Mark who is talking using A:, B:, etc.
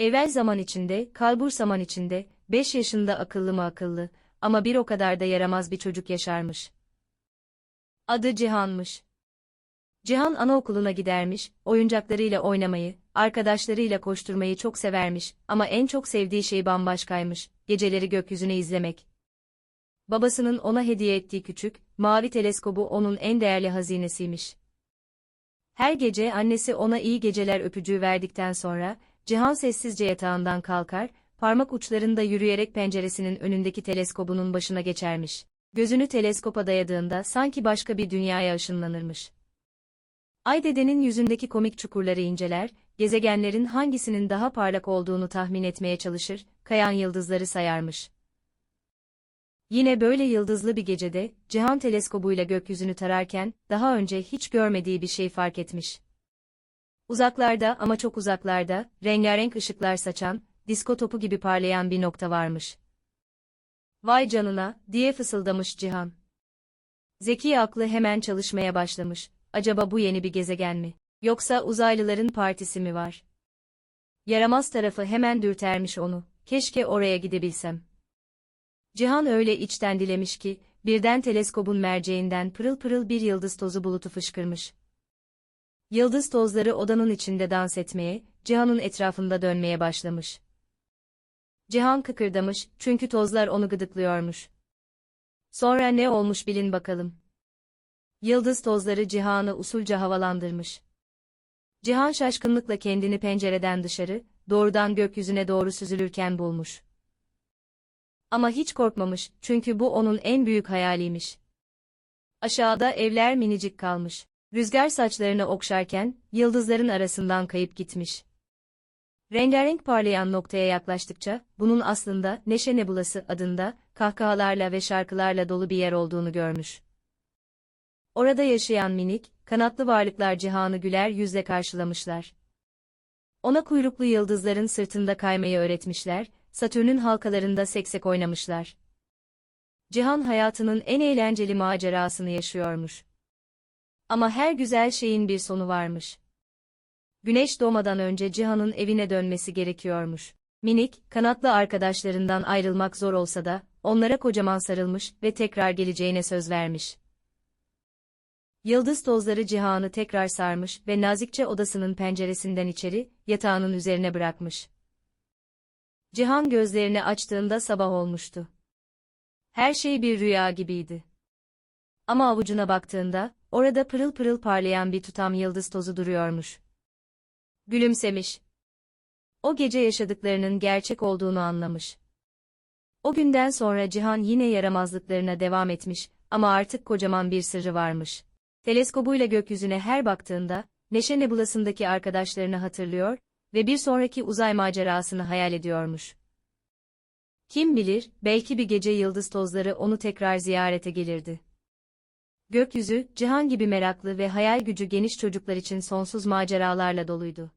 A: Evvel zaman içinde, kalbur zaman içinde, beş yaşında akıllı mı akıllı, ama bir o kadar da yaramaz bir çocuk yaşarmış. Adı Cihan'mış. Cihan anaokuluna gidermiş, oyuncaklarıyla oynamayı, arkadaşlarıyla koşturmayı çok severmiş ama en çok sevdiği şey bambaşkaymış, geceleri gökyüzünü izlemek. Babasının ona hediye ettiği küçük, mavi teleskobu onun en değerli hazinesiymiş. Her gece annesi ona iyi geceler öpücüğü verdikten sonra, Cihan sessizce yatağından kalkar, parmak uçlarında yürüyerek penceresinin önündeki teleskobunun başına geçermiş. Gözünü teleskopa dayadığında sanki başka bir dünyaya ışınlanırmış. Ay dedenin yüzündeki komik çukurları inceler, gezegenlerin hangisinin daha parlak olduğunu tahmin etmeye çalışır, kayan yıldızları sayarmış. Yine böyle yıldızlı bir gecede, Cihan teleskobuyla gökyüzünü tararken, daha önce hiç görmediği bir şey fark etmiş. Uzaklarda ama çok uzaklarda, rengarenk ışıklar saçan, disko topu gibi parlayan bir nokta varmış. Vay canına, diye fısıldamış Cihan. Zeki aklı hemen çalışmaya başlamış. Acaba bu yeni bir gezegen mi? Yoksa uzaylıların partisi mi var? Yaramaz tarafı hemen dürtermiş onu. Keşke oraya gidebilsem. Cihan öyle içten dilemiş ki, birden teleskobun merceğinden pırıl pırıl bir yıldız tozu bulutu fışkırmış. Yıldız tozları odanın içinde dans etmeye, Cihan'ın etrafında dönmeye başlamış. Cihan kıkırdamış, çünkü tozlar onu gıdıklıyormuş. Sonra ne olmuş bilin bakalım. Yıldız tozları Cihan'ı usulca havalandırmış. Cihan şaşkınlıkla kendini pencereden dışarı, doğrudan gökyüzüne doğru süzülürken bulmuş. Ama hiç korkmamış, çünkü bu onun en büyük hayaliymiş. Aşağıda evler minicik kalmış. Rüzgar saçlarını okşarken, yıldızların arasından kayıp gitmiş. Rengarenk parlayan noktaya yaklaştıkça, bunun aslında Neşe Nebulası adında, kahkahalarla ve şarkılarla dolu bir yer olduğunu görmüş. Orada yaşayan minik, kanatlı varlıklar cihanı güler yüzle karşılamışlar. Ona kuyruklu yıldızların sırtında kaymayı öğretmişler, Satürn'ün halkalarında seksek oynamışlar. Cihan hayatının en eğlenceli macerasını yaşıyormuş. Ama her güzel şeyin bir sonu varmış. Güneş doğmadan önce Cihan'ın evine dönmesi gerekiyormuş. Minik, kanatlı arkadaşlarından ayrılmak zor olsa da, onlara kocaman sarılmış ve tekrar geleceğine söz vermiş. Yıldız tozları Cihan'ı tekrar sarmış ve nazikçe odasının penceresinden içeri, yatağının üzerine bırakmış. Cihan gözlerini açtığında sabah olmuştu. Her şey bir rüya gibiydi. Ama avucuna baktığında, orada pırıl pırıl parlayan bir tutam yıldız tozu duruyormuş. Gülümsemiş. O gece yaşadıklarının gerçek olduğunu anlamış. O günden sonra Cihan yine yaramazlıklarına devam etmiş ama artık kocaman bir sırrı varmış. Teleskobuyla gökyüzüne her baktığında, Neşe Nebulası'ndaki arkadaşlarını hatırlıyor ve bir sonraki uzay macerasını hayal ediyormuş. Kim bilir, belki bir gece yıldız tozları onu tekrar ziyarete gelirdi. Gökyüzü, Cihan gibi meraklı ve hayal gücü geniş çocuklar için sonsuz maceralarla doluydu.